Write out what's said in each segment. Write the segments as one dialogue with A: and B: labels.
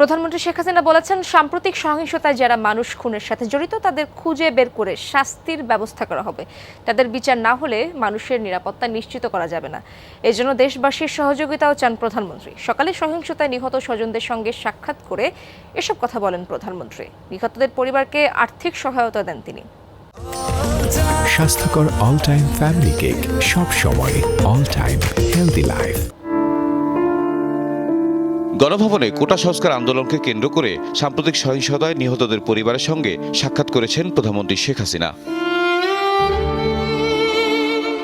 A: প্রধানমন্ত্রী শেখ হাসিনা বলেছেন, সাম্প্রতিক সহিংসতায় যারা মানুষ খুনের সাথে জড়িত, তাদের খুঁজে বের করে শাস্তির ব্যবস্থা করা হবে। তাদের বিচার না হলে মানুষের নিরাপত্তা নিশ্চিত করা যাবে না। এজন্য দেশবাসীর সহযোগিতাও চান প্রধানমন্ত্রী। সকালে সহিংসতায় নিহত স্বজনদের সঙ্গে সাক্ষাৎ করে এসব কথা বলেন প্রধানমন্ত্রী। নিহতদের পরিবারকে আর্থিক সহায়তা দেন তিনি।
B: স্বাস্থ্যকর অল টাইম ফ্যামিলি কেক সব সময় অল টাইম হেলদি লাইফ
C: গণভবনে কোটা সংস্কার আন্দোলনকে কেন্দ্র করে সাম্প্রতিক সহিংসতায় নিহতদের পরিবারের সঙ্গে সাক্ষাৎ করেছেন প্রধানমন্ত্রী শেখ হাসিনা।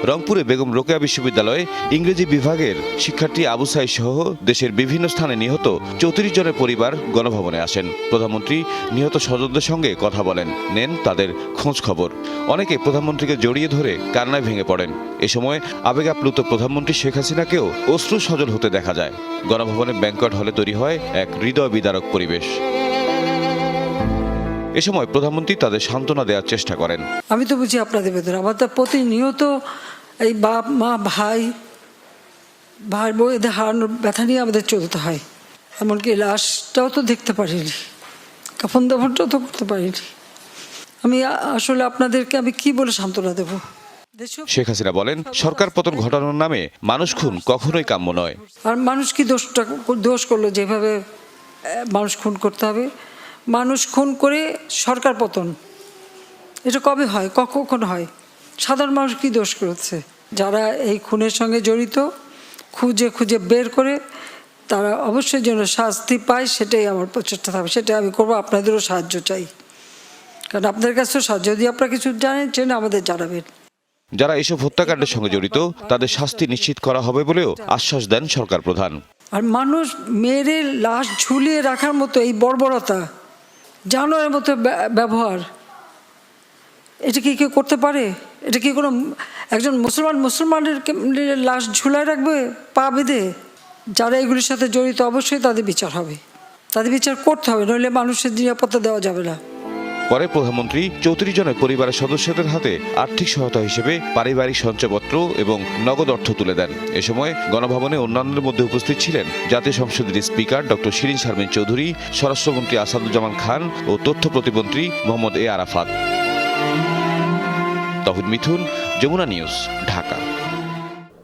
C: রংপুরে বেগম রোকেয়া বিশ্ববিদ্যালয়ে ইংরেজি বিভাগের শিক্ষার্থী আবু সাই সহ দেশের বিভিন্ন স্থানে নিহত চৌত্রিশ জনের পরিবার গণভবনে আসেন। প্রধানমন্ত্রী নিহত স্বজনদের সঙ্গে কথা বলেন, নেন তাদের খোঁজ খবর। অনেকে প্রধানমন্ত্রীকে জড়িয়ে ধরে কান্নায় ভেঙে পড়েন। এ সময় আবেগ আপ্লুত প্রধানমন্ত্রী শেখ হাসিনাকেও অশ্রু সজল হতে দেখা যায়। গণভবনে ব্যাংকট হলে তৈরি হয় এক হৃদয় বিদারক পরিবেশ। এ সময় প্রধানমন্ত্রী তাদের সান্ত্বনা দেওয়ার চেষ্টা করেন।
D: আমি তো বুঝি আপনাদের ভেতরে, আমার তো প্রতিনিয়ত এই বাপ মা ভাই ভাই বউ এদের হারানোর ব্যথা নিয়ে আমাদের চলতে হয়। এমনকি লাশটাও তো দেখতে পারিনি। কাফন দাফনটাও তো করতে পারিনি। আমি আসলে আপনাদেরকে আমি কি বলে সান্ত্বনা দেবো?
C: শেখ হাসিনা বলেন সরকার পতন ঘটানোর নামে মানুষ খুন কখনোই কাম্য নয়।
D: আর মানুষ কি দোষটা দোষ করল যেভাবে মানুষ খুন করতে হবে? মানুষ খুন করে সরকার পতন। এটা কবে হয়? কখন হয়? সাধারণ মানুষ কি দোষ করেছে? যারা এই খুনের সঙ্গে জড়িত খুঁজে খুঁজে বের করে তারা অবশ্যই যেন শাস্তি পায় সেটাই আমার প্রচেষ্টা থাকবে। সেটাই আমি করব আপনাদেরও সাহায্য চাই। কারণ আপনাদের কাছেও সাহায্য। যদি আপনারা কিছু জানেন জেনে আমাদের জানাবেন।
C: যারা এসব হত্যাকাণ্ডের সঙ্গে জড়িত তাদের শাস্তি নিশ্চিত করা হবে বলেও আশ্বাস দেন সরকার প্রধান।
D: আর মানুষ মেরে লাশ ঝুলিয়ে রাখার মতো এই বর্বরতা জানোয়ারের মতো ব্য- ব্যবহার এটা কি কেউ করতে পারে? এটা কি কোনো একজন মুসলমান, মুসলমানের লাশ ঝুলায় রাখবে, পা বেঁধে? যারা এগুলির সাথে জড়িত, অবশ্যই তাদের বিচার হবে। তাদের বিচার করতে হবে, নইলে মানুষের নিরাপত্তা দেওয়া যাবে না।
C: পরে প্রধানমন্ত্রী চৌত্রিশ জনের পরিবারের সদস্যদের হাতে আর্থিক সহায়তা হিসেবে পারিবারিক সঞ্চয়পত্র এবং নগদ অর্থ তুলে দেন। এ সময় গণভবনে অন্যান্যের মধ্যে উপস্থিত ছিলেন জাতীয় সংসদের স্পিকার ডক্টর শিরিন শারমিন চৌধুরী, স্বরাষ্ট্রমন্ত্রী আসাদুজ্জামান খান ও তথ্য প্রতিমন্ত্রী মোহাম্মদ এ আরাফাত। তহিদ মিথুন যমুনা নিউজ ঢাকা।